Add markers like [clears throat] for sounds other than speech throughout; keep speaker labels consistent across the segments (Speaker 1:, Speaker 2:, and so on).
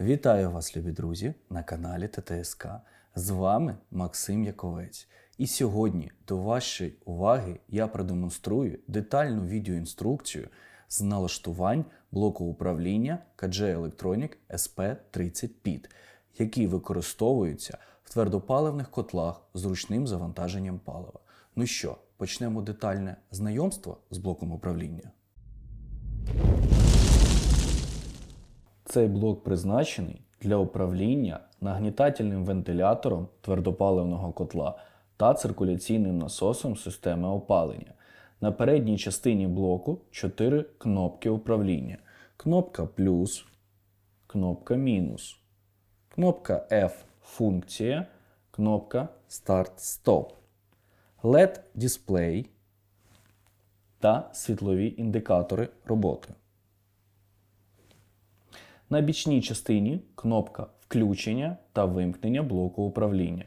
Speaker 1: Вітаю вас, любі друзі, на каналі ТТСК. З вами Максим Яковець. І сьогодні до вашої уваги я продемонструю детальну відеоінструкцію з налаштувань блоку управління KJ Electronic SP30 PIT, які використовуються в твердопаливних котлах з ручним завантаженням палива. Ну що, почнемо детальне знайомство з блоком управління. Цей блок призначений для управління нагнітательним вентилятором твердопаливного котла та циркуляційним насосом системи опалення. На передній частині блоку 4 кнопки управління. Кнопка плюс, кнопка мінус, кнопка F функція, кнопка Старт-Стоп, LED дисплей та світлові індикатори роботи. На бічній частині кнопка включення та вимкнення блоку управління,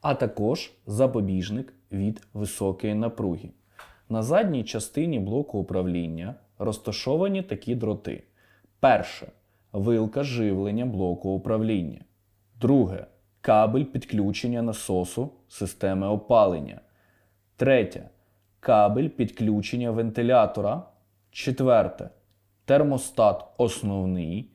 Speaker 1: а також запобіжник від високої напруги. На задній частині блоку управління розташовані такі дроти. Перше вилка живлення блоку управління. Друге кабель підключення насосу системи опалення. Третє кабель підключення вентилятора. Четверте термостат основний.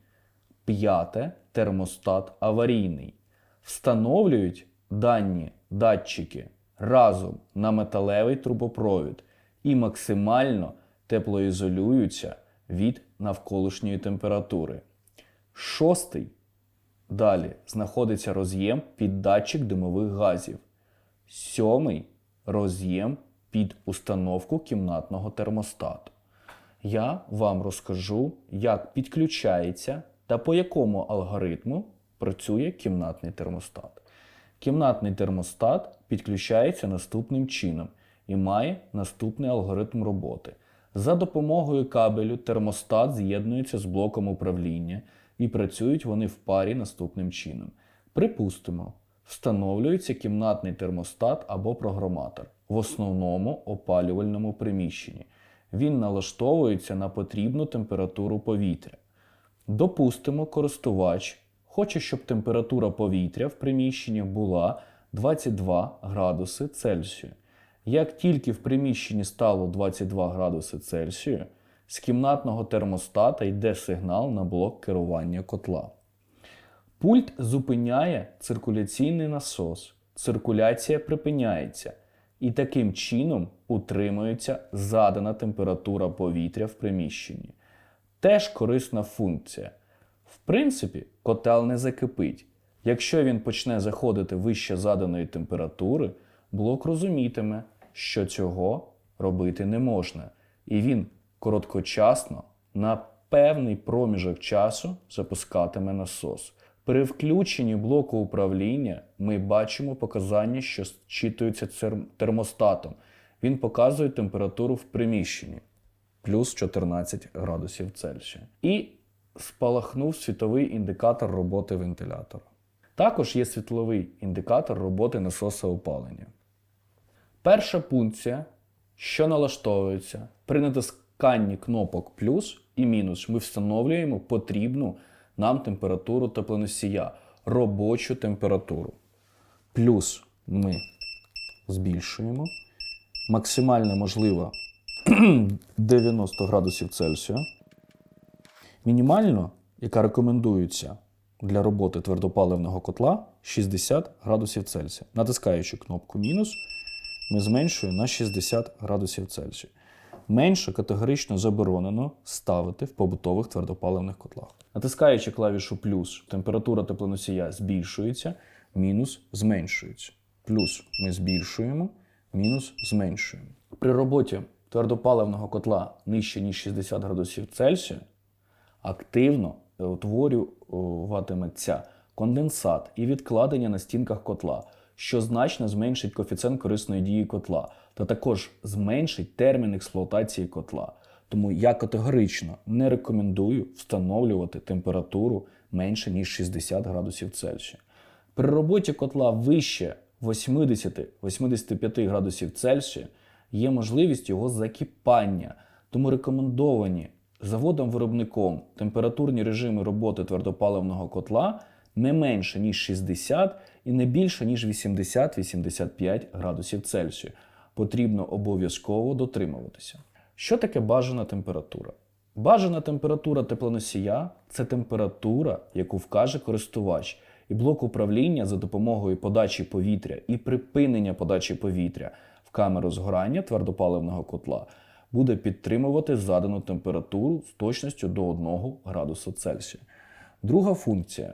Speaker 1: П'яте термостат аварійний. Встановлюють дані датчики разом на металевий трубопровід і максимально теплоізолюються від навколишньої температури. Шостий. Далі знаходиться роз'єм під датчик димових газів. Сьомий роз'єм під установку кімнатного термостату. Я вам розкажу, як підключається та по якому алгоритму працює кімнатний термостат. Кімнатний термостат підключається наступним чином і має наступний алгоритм роботи. За допомогою кабелю термостат з'єднується з блоком управління і працюють вони в парі наступним чином. Припустимо, встановлюється кімнатний термостат або програматор в основному опалювальному приміщенні. Він налаштовується на потрібну температуру повітря. Допустимо, користувач хоче, щоб температура повітря в приміщенні була 22 градуси Цельсію. Як тільки в приміщенні стало 22 градуси Цельсію, з кімнатного термостата йде сигнал на блок керування котла. Пульт зупиняє циркуляційний насос, циркуляція припиняється, і таким чином утримується задана температура повітря в приміщенні. Теж корисна функція. В принципі, котел не закипить. Якщо він почне заходити вище заданої температури, блок розумітиме, що цього робити не можна, і він короткочасно на певний проміжок часу запускатиме насос. При включенні блоку управління ми бачимо показання, що зчитуються термостатом. Він показує температуру в приміщенні плюс 14 градусів Цельсія. І спалахнув світовий індикатор роботи вентилятора. Також є світловий індикатор роботи насоса опалення. Перша пункція, що налаштовується при натисканні кнопок плюс і мінус, ми встановлюємо потрібну нам температуру теплоносія, робочу температуру. Плюс ми збільшуємо. Максимально можливо 90 [clears throat] градусів Цельсія. Мінімально, яка рекомендується для роботи твердопаливного котла 60 градусів Цельсія. Натискаючи кнопку мінус, ми зменшуємо на 60 градусів Цельсія. Менше категорично заборонено ставити в побутових твердопаливних котлах. Натискаючи клавішу плюс, температура теплоносія збільшується, мінус зменшується. Плюс ми збільшуємо, мінус зменшуємо. При роботі твердопаливного котла нижче, ніж 60 градусів Цельсія, активно утворюватиметься конденсат і відкладення на стінках котла, що значно зменшить коефіцієнт корисної дії котла та також зменшить термін експлуатації котла. Тому я категорично не рекомендую встановлювати температуру менше ніж 60 градусів Цельсія. При роботі котла вище 80-85 градусів Цельсія є можливість його закипання, тому рекомендовані заводом-виробником температурні режими роботи твердопаливного котла не менше, ніж 60 і не більше, ніж 80-85 градусів Цельсію. Потрібно обов'язково дотримуватися. Що таке бажана температура? Бажана температура теплоносія це температура, яку вкаже користувач, і блок управління за допомогою подачі повітря і припинення подачі повітря камеру згорання твердопаливного котла буде підтримувати задану температуру з точністю до 1 градуса Цельсія. Друга функція,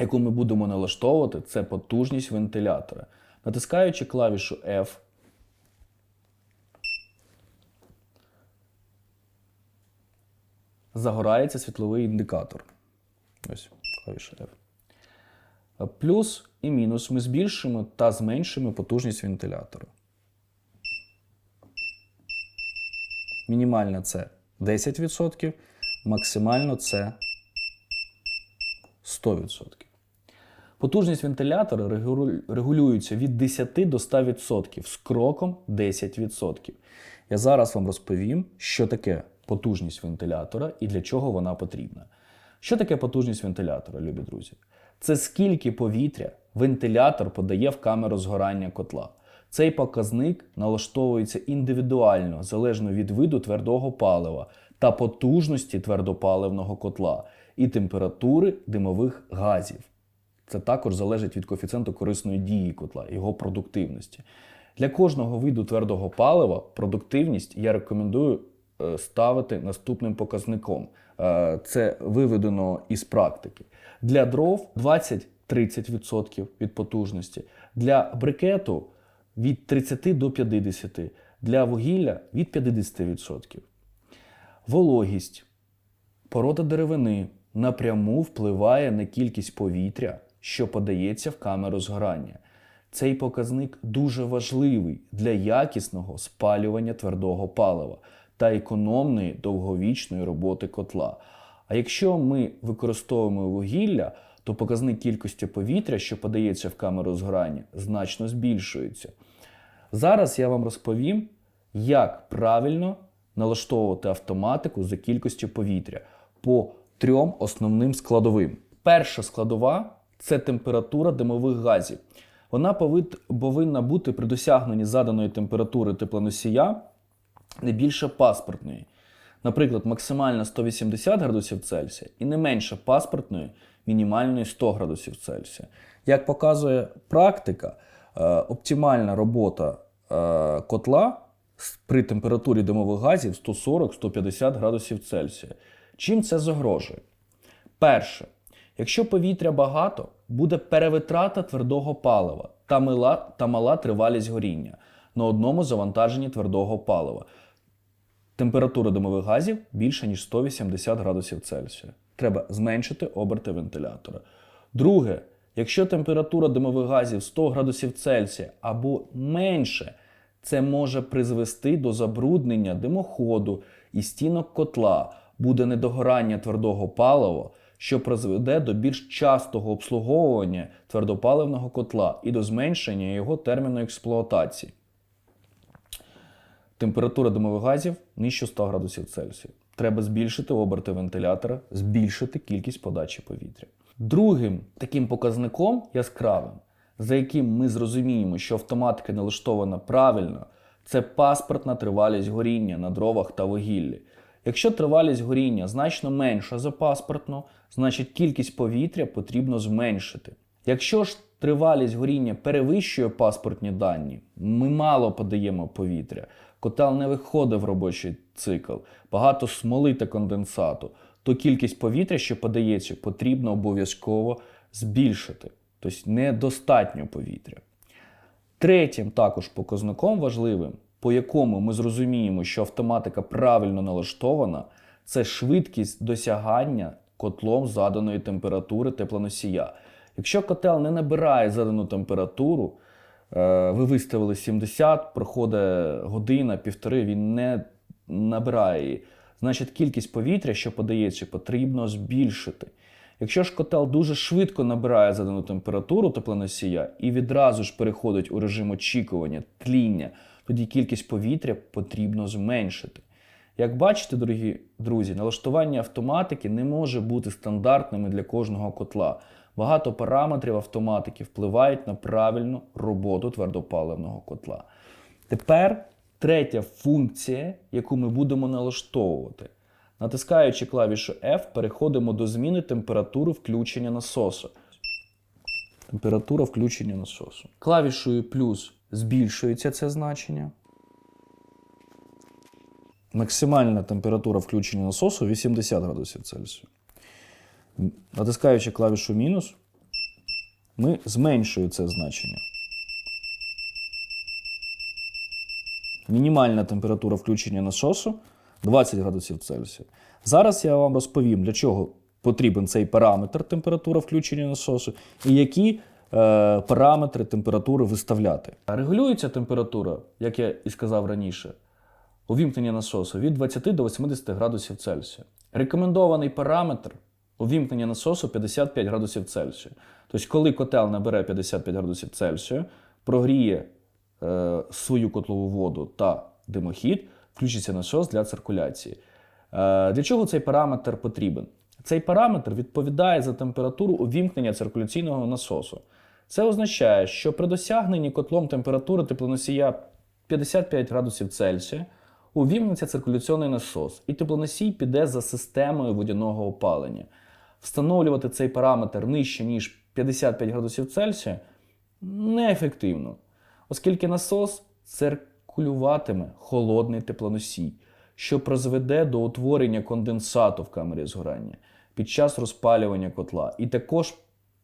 Speaker 1: яку ми будемо налаштовувати, це потужність вентилятора. Натискаючи клавішу F, загорається світловий індикатор. Ось клавіша F. Плюс і мінус ми збільшимо та зменшимо потужність вентилятора. Мінімальна це 10%, максимально це 100%. Потужність вентилятора регулюється від 10 до 100% з кроком 10%. Я зараз вам розповім, що таке потужність вентилятора і для чого вона потрібна. Що таке потужність вентилятора, любі друзі? Це скільки повітря вентилятор подає в камеру згорання котла. Цей показник налаштовується індивідуально, залежно від виду твердого палива та потужності твердопаливного котла і температури димових газів. Це також залежить від коефіцієнту корисної дії котла, його продуктивності. Для кожного виду твердого палива продуктивність я рекомендую е, ставити наступним показником. Е, Це виведено із практики. Для дров 20-30% від потужності, для брикету від 30 до 50, для вугілля від 50%. Вологість Порода деревини напряму впливає на кількість повітря, що подається в камеру згорання. Цей показник дуже важливий для якісного спалювання твердого палива та економної довговічної роботи котла. А якщо ми використовуємо вугілля, то показник кількості повітря, що подається в камеру згорання, значно збільшується. Зараз я вам розповім, як правильно налаштовувати автоматику за кількістю повітря по трьом основним складовим. Перша складова це температура димових газів. Вона повинна бути при досягненні заданої температури теплоносія не більше паспортної. Наприклад, максимальна 180 градусів Цельсія і не менше паспортної мінімальної 100 градусів Цельсія. Як показує практика, оптимальна робота е, котла при температурі димових газів 140-150 градусів Цельсія. Чим це загрожує? Перше, якщо повітря багато, буде перевитрата твердого палива та мала, та мала тривалість горіння на одному завантаженні твердого палива. Температура димових газів більше, ніж 180 градусів Цельсія. Треба зменшити оберти вентилятора. Друге, якщо температура димових газів 100 градусів Цельсія або менше, це може призвести до забруднення димоходу і стінок котла, буде недогорання твердого палива, що призведе до більш частого обслуговування твердопаливного котла і до зменшення його терміну експлуатації. Температура димових газів нижче 100 градусів Цельсія. Треба збільшити оберти вентилятора, збільшити кількість подачі повітря. Другим таким показником яскравим, за яким ми зрозуміємо, що автоматика налаштована правильно, це паспортна тривалість горіння на дровах та вугіллі. Якщо тривалість горіння значно менша за паспортну, значить кількість повітря потрібно зменшити. Якщо ж тривалість горіння перевищує паспортні дані, ми мало подаємо повітря, котел не виходить в робочий цикл, багато смоли та конденсату, то кількість повітря, що подається, потрібно обов'язково збільшити, тобто недостатньо повітря. Третім також показником важливим, по якому ми зрозуміємо, що автоматика правильно налаштована, це швидкість досягання котлом заданої температури теплоносія. Якщо котел не набирає задану температуру, е, ви виставили 70, проходить година, півтори, він не набирає її. Значить, кількість повітря, що подається, потрібно збільшити. Якщо ж котел дуже швидко набирає задану температуру теплоносія і відразу ж переходить у режим очікування, тління, тоді кількість повітря потрібно зменшити. Як бачите, дорогі друзі, налаштування автоматики не може бути стандартними для кожного котла. Багато параметрів автоматики впливають на правильну роботу твердопаливного котла. Тепер третя функція, яку ми будемо налаштовувати. Натискаючи клавішу F, переходимо до зміни температури включення насосу. Температура включення насосу. Клавішою плюс збільшується це значення. Максимальна температура включення насосу 80 градусів Цельсію. Натискаючи клавішу мінус, ми зменшуємо це значення. Мінімальна температура включення насосу 20 градусів Цельсія. Зараз я вам розповім, для чого потрібен цей параметр температура включення насосу і які е, параметри температури виставляти. Регулюється температура, як я і сказав раніше, увімкнення насосу від 20 до 80 градусів Цельсія. Рекомендований параметр увімкнення насосу 55 градусів Цельсія. Тобто, коли котел набере 55 градусів Цельсія, прогріє е, свою котлову воду та димохід, включиться насос для циркуляції. Е, для чого цей параметр потрібен? Цей параметр відповідає за температуру увімкнення циркуляційного насосу. Це означає, що при досягненні котлом температури теплоносія 55 градусів Цельсія увімкнеться циркуляційний насос, і теплоносій піде за системою водяного опалення. Встановлювати цей параметр нижче, ніж 55 градусів Цельсія неефективно, оскільки насос циркулюватиме холодний теплоносій, що призведе до утворення конденсату в камері згорання під час розпалювання котла. І також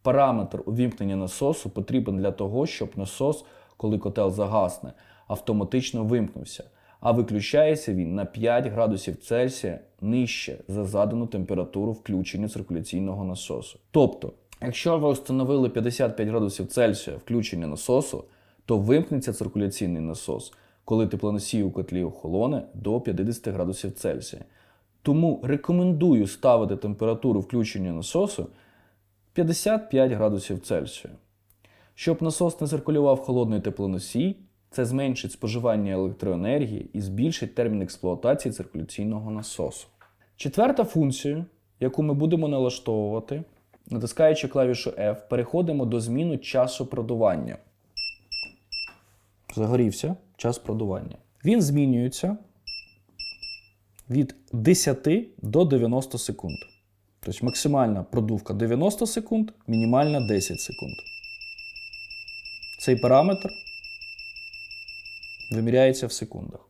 Speaker 1: параметр увімкнення насосу потрібен для того, щоб насос, коли котел загасне, автоматично вимкнувся, а виключається він на 5 градусів Цельсія нижче за задану температуру включення циркуляційного насосу. Тобто, якщо ви встановили 55 градусів Цельсія включення насосу, то вимкнеться циркуляційний насос, коли теплоносій у котлі охолоне до 50 градусів Цельсія. Тому рекомендую ставити температуру включення насосу 55 градусів Цельсія. Щоб насос не циркулював холодний теплоносій, це зменшить споживання електроенергії і збільшить термін експлуатації циркуляційного насосу. Четверта функція, яку ми будемо налаштовувати, натискаючи клавішу F, переходимо до зміни часу продування. Загорівся час продування. Він змінюється від 10 до 90 секунд. Тобто максимальна продувка 90 секунд, мінімальна 10 секунд. Цей параметр виміряється в секундах.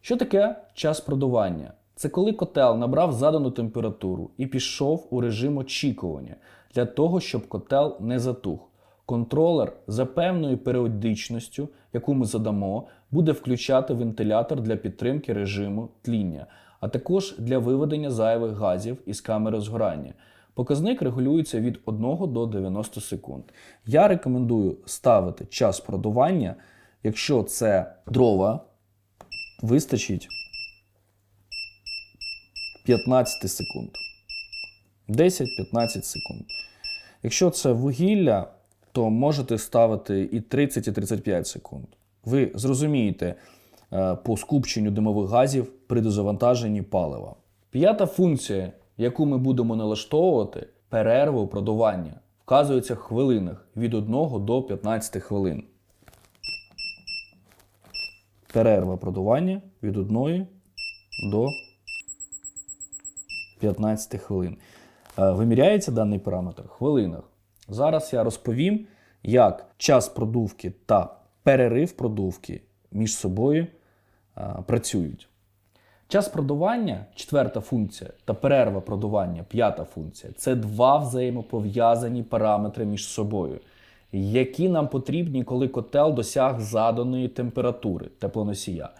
Speaker 1: Що таке час продування? Це коли котел набрав задану температуру і пішов у режим очікування для того, щоб котел не затух. Контролер за певною періодичністю, яку ми задамо, буде включати вентилятор для підтримки режиму тління, а також для виведення зайвих газів із камери згорання. Показник регулюється від 1 до 90 секунд. Я рекомендую ставити час продування, якщо це дрова, вистачить 15 секунд. 10-15 секунд. Якщо це вугілля, то можете ставити і 30, і 35 секунд. Ви зрозумієте е, по скупченню димових газів при дозавантаженні палива. П'ята функція, яку ми будемо налаштовувати, перерва у продування, вказується в хвилинах від 1 до 15 хвилин. Перерва продування від 1 до 15 хвилин. Е, Виміряється даний параметр в хвилинах. Зараз я розповім, як час продувки та перерив продувки між собою е, працюють. Час продування, четверта функція, та перерва продування, п'ята функція це два взаємопов'язані параметри між собою, які нам потрібні, коли котел досяг заданої температури теплоносія.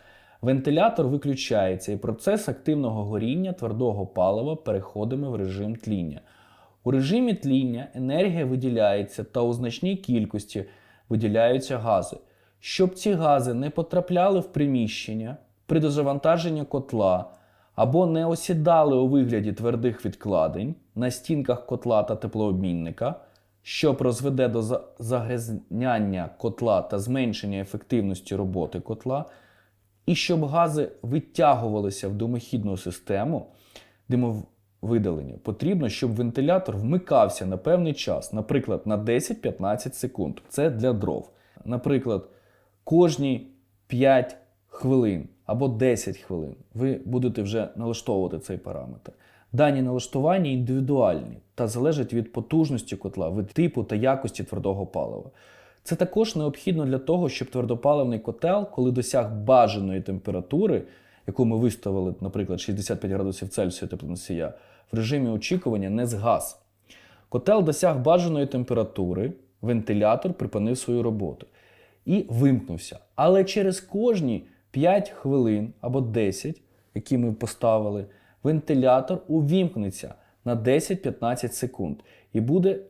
Speaker 1: Вентилятор виключається і процес активного горіння твердого палива переходимо в режим тління. У режимі тління енергія виділяється та у значній кількості виділяються гази. Щоб ці гази не потрапляли в приміщення при дозавантаженні котла або не осідали у вигляді твердих відкладень на стінках котла та теплообмінника, що призведе до загрязняння котла та зменшення ефективності роботи котла, І щоб гази витягувалися в димохідну систему димовидалення, потрібно, щоб вентилятор вмикався на певний час, наприклад, на 10-15 секунд. Це для дров. Наприклад, кожні 5 хвилин або 10 хвилин ви будете вже налаштовувати цей параметр. Дані налаштування індивідуальні та залежать від потужності котла, від типу та якості твердого палива. Це також необхідно для того, щоб твердопаливний котел, коли досяг бажаної температури, яку ми виставили, наприклад, 65 градусів Цельсія теплоносія, в режимі очікування не згас. Котел досяг бажаної температури, вентилятор припинив свою роботу і вимкнувся. Але через кожні 5 хвилин або 10, які ми поставили, вентилятор увімкнеться на 10-15 секунд і буде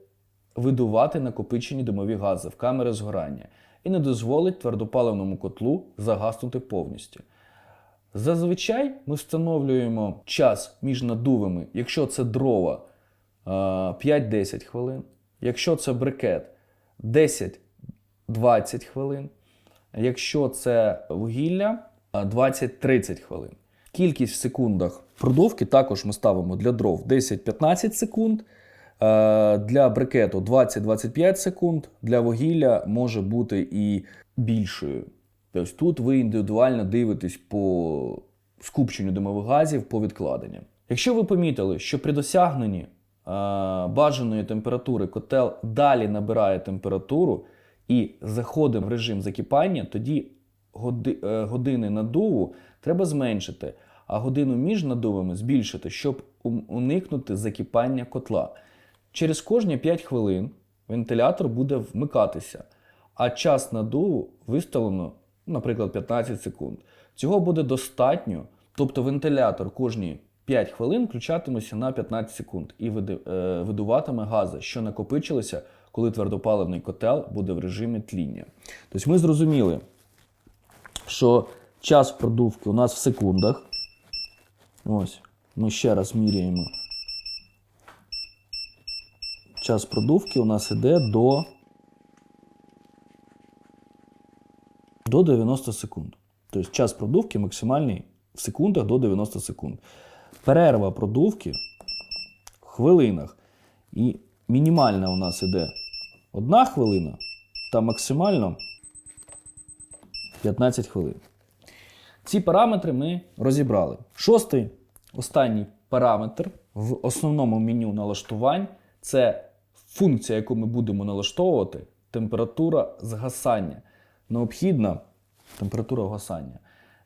Speaker 1: видувати накопичені димові гази в камери згорання і не дозволить твердопаливному котлу загаснути повністю. Зазвичай ми встановлюємо час між надувами, якщо це дрова е, 5-10 хвилин, якщо це брикет 10-20 хвилин, якщо це вугілля е, 20-30 хвилин. Кількість в секундах продувки також ми ставимо для дров 10-15 секунд, для брикету 20-25 секунд, для вугілля може бути і більшою. Тобто тут ви індивідуально дивитесь по скупченню димових газів по відкладенням. Якщо ви помітили, що при досягненні е, бажаної температури котел далі набирає температуру і заходимо в режим закипання, тоді е, години надуву треба зменшити, а годину між надувами збільшити, щоб уникнути закипання котла. Через кожні 5 хвилин вентилятор буде вмикатися, а час надуву виставлено, наприклад, 15 секунд. Цього буде достатньо, тобто вентилятор кожні 5 хвилин включатиметься на 15 секунд і е, видуватиме гази, що накопичилися, коли твердопаливний котел буде в режимі тління. Тобто ми зрозуміли, що час продувки у нас в секундах. Ось, ми ще раз міряємо. Час продувки у нас іде до, до 90 секунд. Тобто час продувки максимальний в секундах до 90 секунд. Перерва продувки в хвилинах. І мінімальна у нас іде 1 хвилина та максимально 15 хвилин. Ці параметри ми розібрали. Шостий, останній параметр в основному меню налаштувань це функція, яку ми будемо налаштовувати, температура згасання. Необхідна температура вгасання.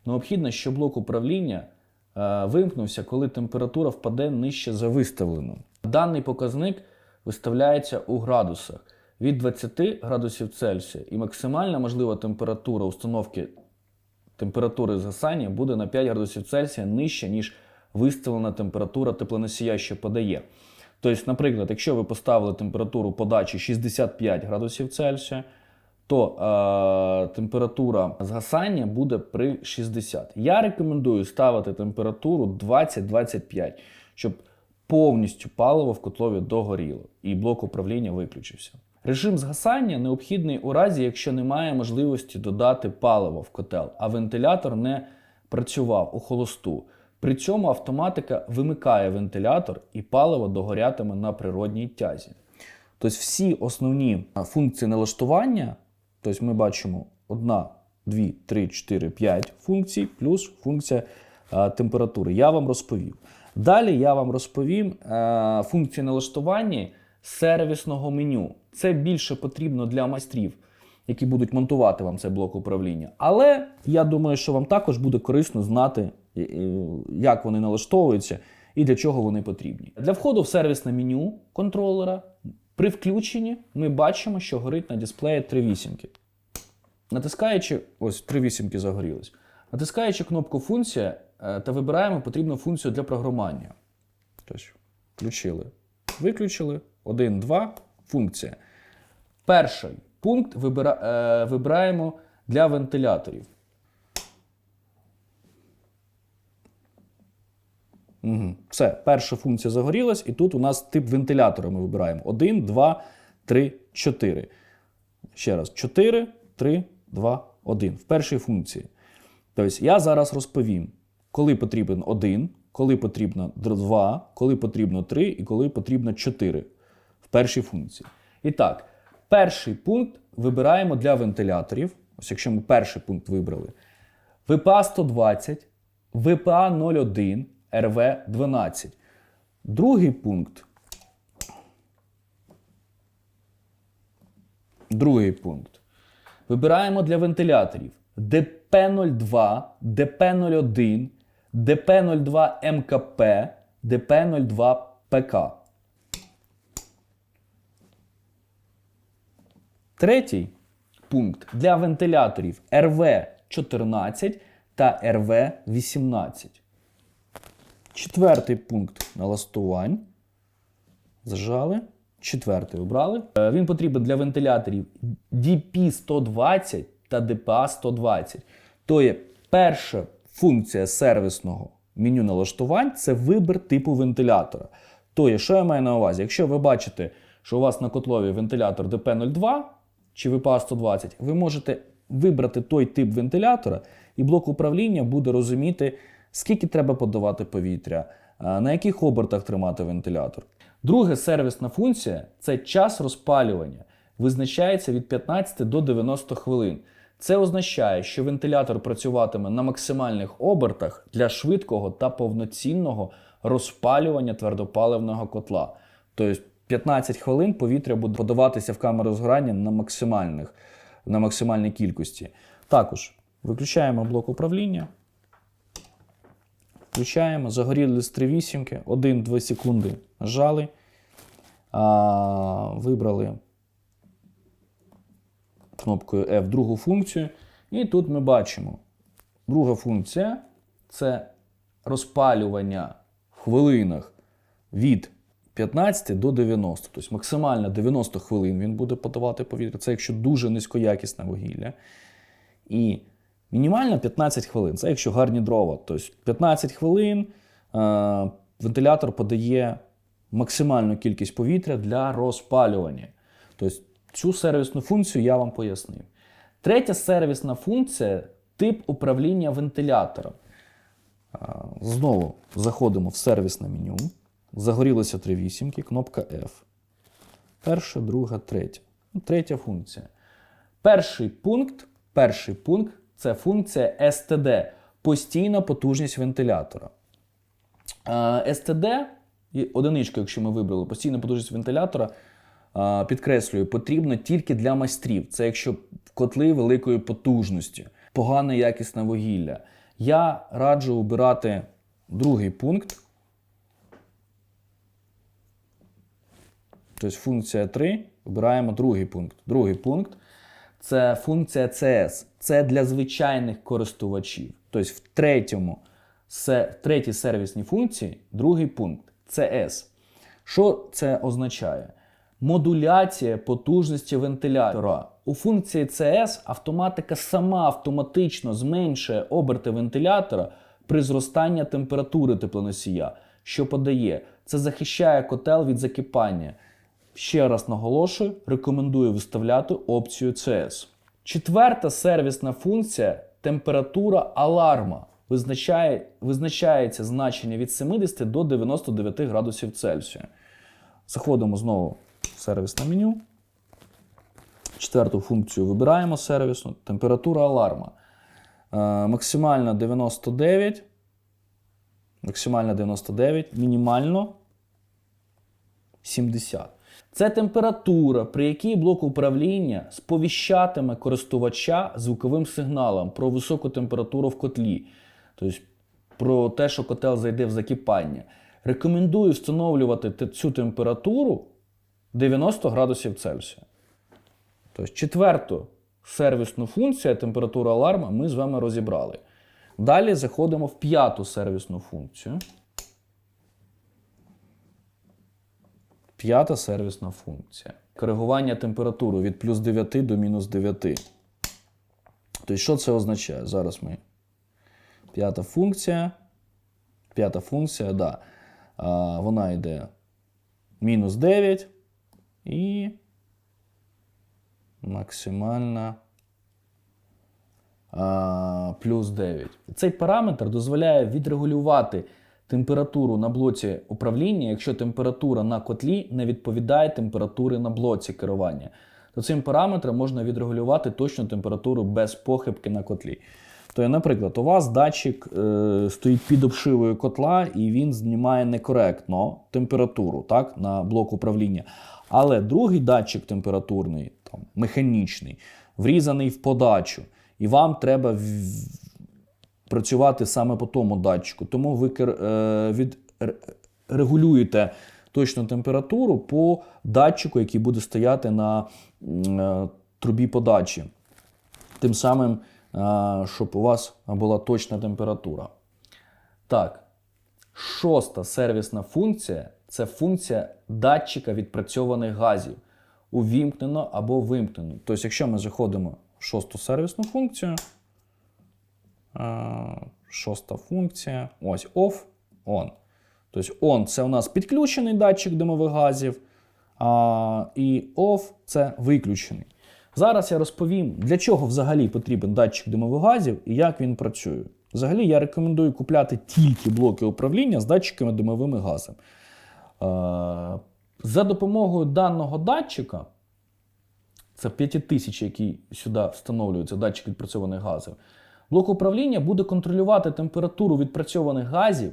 Speaker 1: Необхідно, щоб блок управління е, вимкнувся, коли температура впаде нижче за виставлену. Даний показник виставляється у градусах від 20 градусів Цельсія і максимальна можлива температура установки температури згасання буде на 5 градусів Цельсія нижче, ніж виставлена температура теплоносія, що подає. Тобто, наприклад, якщо ви поставили температуру подачі 65 градусів Цельсія, то е, температура згасання буде при 60. Я рекомендую ставити температуру 20-25, щоб повністю паливо в котлові догоріло і блок управління виключився. Режим згасання необхідний у разі, якщо немає можливості додати паливо в котел, а вентилятор не працював у холосту. При цьому автоматика вимикає вентилятор і паливо догорятиме на природній тязі. Тобто всі основні функції налаштування, тобто ми бачимо 1, 2, 3, 4, 5 функцій, плюс функція а, температури. Я вам розповів. Далі я вам розповім а, функції налаштування сервісного меню. Це більше потрібно для майстрів, які будуть монтувати вам цей блок управління. Але я думаю, що вам також буде корисно знати, е, е, як вони налаштовуються і для чого вони потрібні. Для входу в сервісне меню контролера при включенні ми бачимо, що горить на дисплеї три вісімки. Натискаючи, ось три вісімки загорілись. Натискаючи кнопку функція е, та вибираємо потрібну функцію для програмування. Тобто, включили, виключили. 1, 2, функція. Перший пункт е, вибираємо для вентиляторів. Угу. Все, перша функція загорілась, і тут у нас тип вентилятора ми вибираємо. 1, 2, 3, 4. Ще раз, 4, 3, 2, 1. В першій функції. Тобто я зараз розповім, коли потрібен 1, коли потрібно 2, коли потрібно 3 і коли потрібно 4 в першій функції. І так, перший пункт вибираємо для вентиляторів. Ось якщо ми перший пункт вибрали. ВПА 120, ВПА 01, РВ 12. Другий пункт. Другий пункт. Вибираємо для вентиляторів ДП02, ДП01, ДП02 МКП, ДП02 ПК. Третій пункт для вентиляторів РВ14 та РВ18. Четвертий пункт налаштувань. Зажали. Четвертий обрали. Е, Він потрібен для вентиляторів DP120 та DPA120. То є перша функція сервісного меню налаштувань це вибір типу вентилятора. То є, що я маю на увазі? Якщо ви бачите, що у вас на котлові вентилятор DP02 чи VPA120, ви можете вибрати той тип вентилятора, і блок управління буде розуміти, скільки треба подавати повітря, на яких обертах тримати вентилятор. Друга сервісна функція це час розпалювання. Визначається від 15 до 90 хвилин. Це означає, що вентилятор працюватиме на максимальних обертах для швидкого та повноцінного розпалювання твердопаливного котла. Тобто 15 хвилин повітря буде подаватися в камеру згорання на максимальних, на максимальній кількості. Також виключаємо блок управління. Включаємо, загоріли з 3 вісімки, 1-2 секунди нажали, а, вибрали кнопкою F другу функцію. І тут ми бачимо, друга функція це розпалювання в хвилинах від 15 до 90. Тобто максимально 90 хвилин він буде подавати повітря. Це якщо дуже низькоякісне вугілля. І мінімально 15 хвилин. Це якщо гарні дрова. Тобто 15 хвилин е, вентилятор подає максимальну кількість повітря для розпалювання. Тобто цю сервісну функцію я вам пояснив. Третя сервісна функція тип управління вентилятором. Е, Знову заходимо в сервісне меню. Загорілося три вісімки, кнопка F. Перша, друга, третя. Ну, Третя функція. Перший пункт, перший пункт це функція STD постійна потужність вентилятора. Е, STD, одиничка, якщо ми вибрали, постійна потужність вентилятора, е, підкреслюю, потрібно тільки для майстрів. Це якщо котли великої потужності, погане якісне вугілля. Я раджу обирати другий пункт. Тобто функція 3, вибираємо другий пункт. Другий пункт це функція CS. Це для звичайних користувачів. Тобто в третьому, в третій сервісній функції другий пункт CS. Що це означає? Модуляція потужності вентилятора. У функції CS автоматика сама автоматично зменшує оберти вентилятора при зростанні температури теплоносія, що подає. Це захищає котел від закипання. Ще раз наголошую, рекомендую виставляти опцію CS. Четверта сервісна функція температура аларма. Визначає, визначається значення від 70 до 99 градусів Цельсія. Заходимо знову в сервісне меню. Четверту функцію вибираємо сервісну. Температура аларма. Е, максимальна 99. Максимальна 99, мінімально 70. Це температура, при якій блок управління сповіщатиме користувача звуковим сигналом про високу температуру в котлі, тобто про те, що котел зайде в закипання. Рекомендую встановлювати цю температуру 90 градусів Цельсія. Тобто четверту сервісну функцію температура аларма ми з вами розібрали. Далі заходимо в п'яту сервісну функцію. П'ята сервісна функція. Коригування температури від плюс 9 до мінус 9. Тобто, що це означає? Зараз ми. П'ята функція. П'ята функція, да. А, вона йде мінус 9 і максимальна а, плюс 9. Цей параметр дозволяє відрегулювати температуру на блоці управління, якщо температура на котлі не відповідає температурі на блоці керування. То цим параметром можна відрегулювати точну температуру без похибки на котлі. То, наприклад, у вас датчик е, стоїть під обшивою котла і він знімає некоректно температуру так, на блок управління. Але другий датчик температурний, там, механічний, врізаний в подачу, і вам треба працювати саме по тому датчику. Тому ви е, від, регулюєте точну температуру по датчику, який буде стояти на е, трубі подачі. Тим самим, е, щоб у вас була точна температура. Так, шоста сервісна функція це функція датчика відпрацьованих газів. Увімкнено або вимкнено. Тобто, якщо ми заходимо в шосту сервісну функцію, шоста функція. Ось off, on. Тобто on це у нас підключений датчик димових газів, а, і off це виключений. Зараз я розповім, для чого взагалі потрібен датчик димових газів і як він працює. Взагалі я рекомендую купляти тільки блоки управління з датчиками димовими газами. Е, За допомогою даного датчика, це 5000, який сюди встановлюється, датчик відпрацьованих газів, блок управління буде контролювати температуру відпрацьованих газів.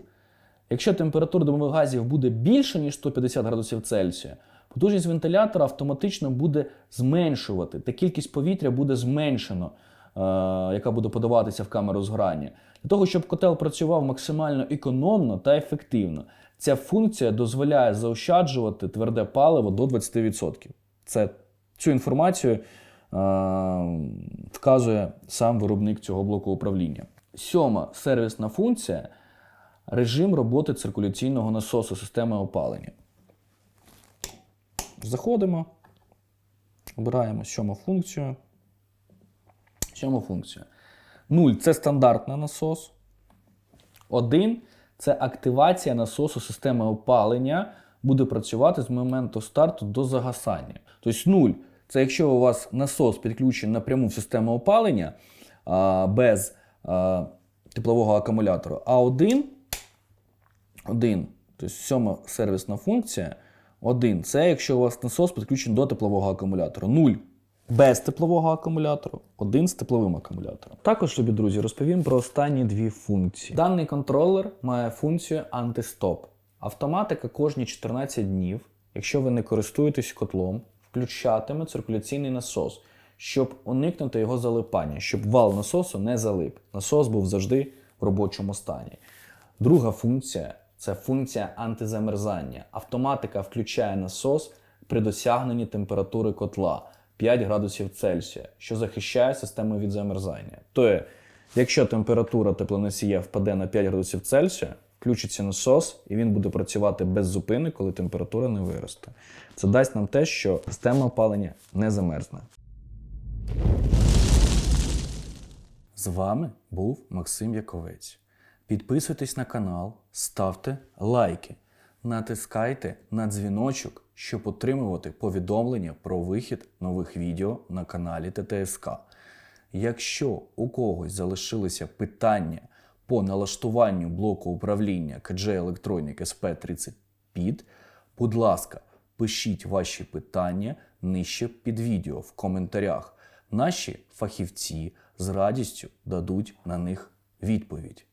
Speaker 1: Якщо температура димових газів буде більше, ніж 150 градусів Цельсія, потужність вентилятора автоматично буде зменшувати, та кількість повітря буде зменшено, е, яка буде подаватися в камеру згорання. Для того, щоб котел працював максимально економно та ефективно, ця функція дозволяє заощаджувати тверде паливо до 20%. Це, цю інформацію вказує сам виробник цього блоку управління. Сьома сервісна функція режим роботи циркуляційного насосу системи опалення. Заходимо, обираємо сьому функцію. Сьому функцію. 0 це стандартний насос. 1 це активація насосу системи опалення буде працювати з моменту старту до загасання. Тобто 0 це якщо у вас насос підключений напряму в систему опалення а, без а, теплового акумулятора, а 1 1, тобто сьома сервісна функція. 1 це якщо у вас насос підключений до теплового акумулятора. 0 без теплового акумулятора, 1 з тепловим акумулятором. Також, любі друзі, розповім про останні дві функції. Даний контролер має функцію антистоп. Автоматика кожні 14 днів, якщо ви не користуєтесь котлом, включатиме циркуляційний насос, щоб уникнути його залипання, щоб вал насосу не залип. Насос був завжди в робочому стані. Друга функція це функція антизамерзання. Автоматика включає насос при досягненні температури котла 5 градусів Цельсія, що захищає систему від замерзання. Тобто, якщо температура теплоносія впаде на 5 градусів Цельсія, включиться насос і він буде працювати без зупини, коли температура не виросте. Це дасть нам те, що система опалення не замерзне. З вами був Максим Яковець. Підписуйтесь на канал, ставте лайки, натискайте на дзвіночок, щоб отримувати повідомлення про вихід нових відео на каналі ТТСК. Якщо у когось залишилися питання по налаштуванню блоку управління KJ Electronic SP30 PID, будь ласка, пишіть ваші питання нижче під відео в коментарях. Наші фахівці з радістю дадуть на них відповідь.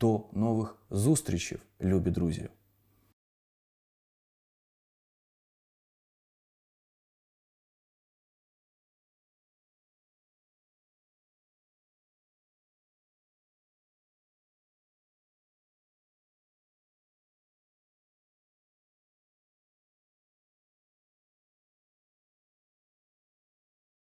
Speaker 1: До нових зустрічей, любі друзі!